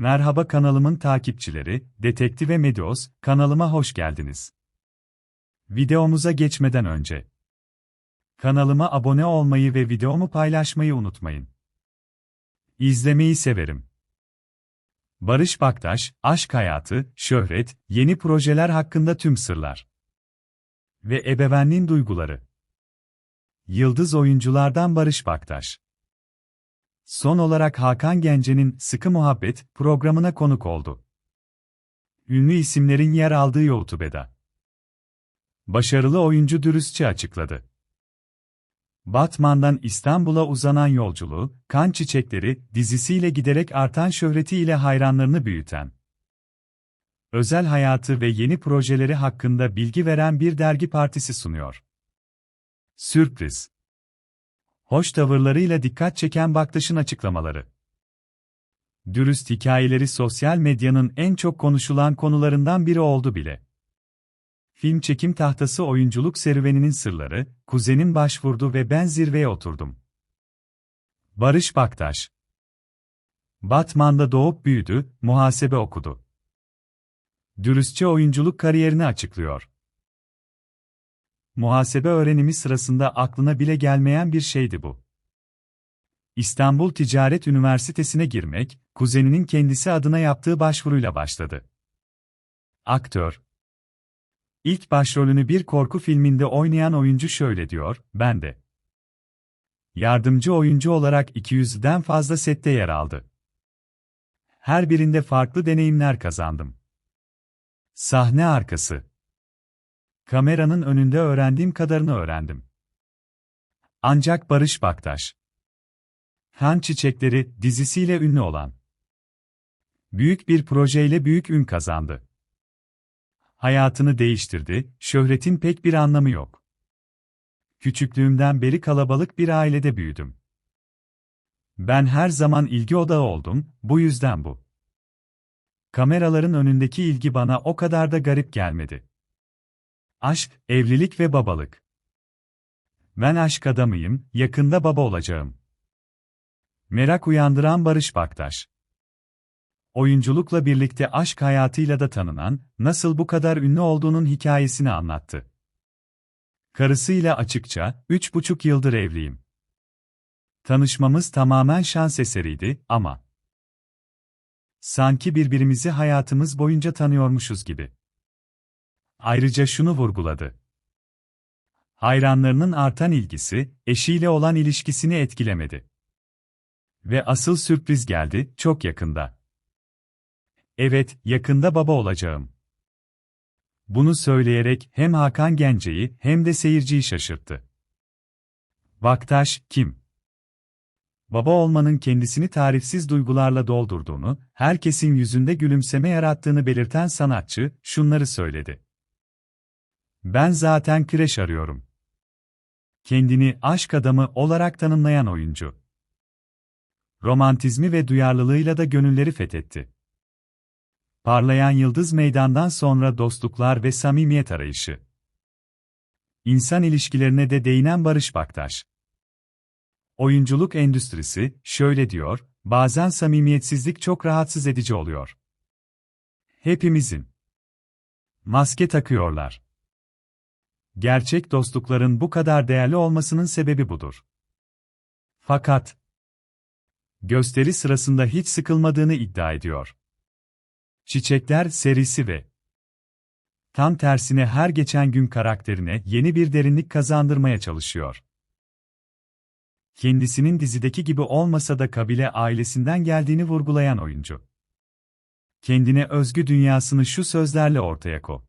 Merhaba kanalımın takipçileri, Detektif ve Medios, kanalıma hoş geldiniz. Videomuza geçmeden önce kanalıma abone olmayı ve videomu paylaşmayı unutmayın. İzlemeyi severim. Barış Baktaş, aşk hayatı, şöhret, yeni projeler hakkında tüm sırlar ve ebevenliğin duyguları. Yıldız oyunculardan Barış Baktaş. Son olarak Hakan Gence'nin Sıkı Muhabbet programına konuk oldu. Ünlü isimlerin yer aldığı YouTube'da. Başarılı oyuncu dürüstçe açıkladı. Batman'dan İstanbul'a uzanan yolculuğu, Kan Çiçekleri dizisiyle giderek artan şöhretiyle hayranlarını büyüten. Özel hayatı ve yeni projeleri hakkında bilgi veren bir dergi partisi sunuyor. Sürpriz. Hoş tavırlarıyla dikkat çeken Baktaş'ın açıklamaları. Dürüst hikayeleri sosyal medyanın en çok konuşulan konularından biri oldu bile. Film çekim tahtası oyunculuk serüveninin sırları, kuzenim başvurdu ve ben zirveye oturdum. Barış Baktaş Batman'da doğup büyüdü, muhasebe okudu. Dürüstçe oyunculuk kariyerini açıklıyor. Muhasebe öğrenimi sırasında aklına bile gelmeyen bir şeydi bu. İstanbul Ticaret Üniversitesi'ne girmek, kuzeninin kendisi adına yaptığı başvuruyla başladı. Aktör İlk başrolünü bir korku filminde oynayan oyuncu şöyle diyor, ben de. Yardımcı oyuncu olarak 200'den fazla sette yer aldı. Her birinde farklı deneyimler kazandım. Sahne arkası Kameranın önünde öğrendiğim kadarını öğrendim. Ancak Barış Baktaş. Han Çiçekleri dizisiyle ünlü olan. Büyük bir projeyle büyük ün kazandı. Hayatını değiştirdi, şöhretin pek bir anlamı yok. Küçüklüğümden beri kalabalık bir ailede büyüdüm. Ben her zaman ilgi odağı oldum, bu yüzden bu. Kameraların önündeki ilgi bana o kadar da garip gelmedi. Aşk, evlilik ve babalık. Ben aşk adamıyım, yakında baba olacağım. Merak uyandıran Barış Baktaş. Oyunculukla birlikte aşk hayatıyla da tanınan, nasıl bu kadar ünlü olduğunun hikayesini anlattı. Karısıyla açıkça, üç buçuk yıldır evliyim. Tanışmamız tamamen şans eseriydi ama sanki birbirimizi hayatımız boyunca tanıyormuşuz gibi. Ayrıca şunu vurguladı. Hayranlarının artan ilgisi, eşiyle olan ilişkisini etkilemedi. Ve asıl sürpriz geldi, çok yakında. Evet, yakında baba olacağım. Bunu söyleyerek hem Hakan Gence'yi hem de seyirciyi şaşırttı. Baktaş, kim? Baba olmanın kendisini tarifsiz duygularla doldurduğunu, herkesin yüzünde gülümseme yarattığını belirten sanatçı, şunları söyledi. Ben zaten kreş arıyorum. Kendini aşk adamı olarak tanımlayan oyuncu. Romantizmi ve duyarlılığıyla da gönülleri fethetti. Parlayan yıldız meydandan sonra dostluklar ve samimiyet arayışı. İnsan ilişkilerine de değinen Barış Baktaş. Oyunculuk endüstrisi, şöyle diyor, bazen samimiyetsizlik çok rahatsız edici oluyor. Hepimizin. Maske takıyorlar. Gerçek dostlukların bu kadar değerli olmasının sebebi budur. Fakat gösteri sırasında hiç sıkılmadığını iddia ediyor. Çiçekler serisi ve tam tersine her geçen gün karakterine yeni bir derinlik kazandırmaya çalışıyor. Kendisinin dizideki gibi olmasa da kabile ailesinden geldiğini vurgulayan oyuncu. Kendine özgü dünyasını şu sözlerle ortaya ko.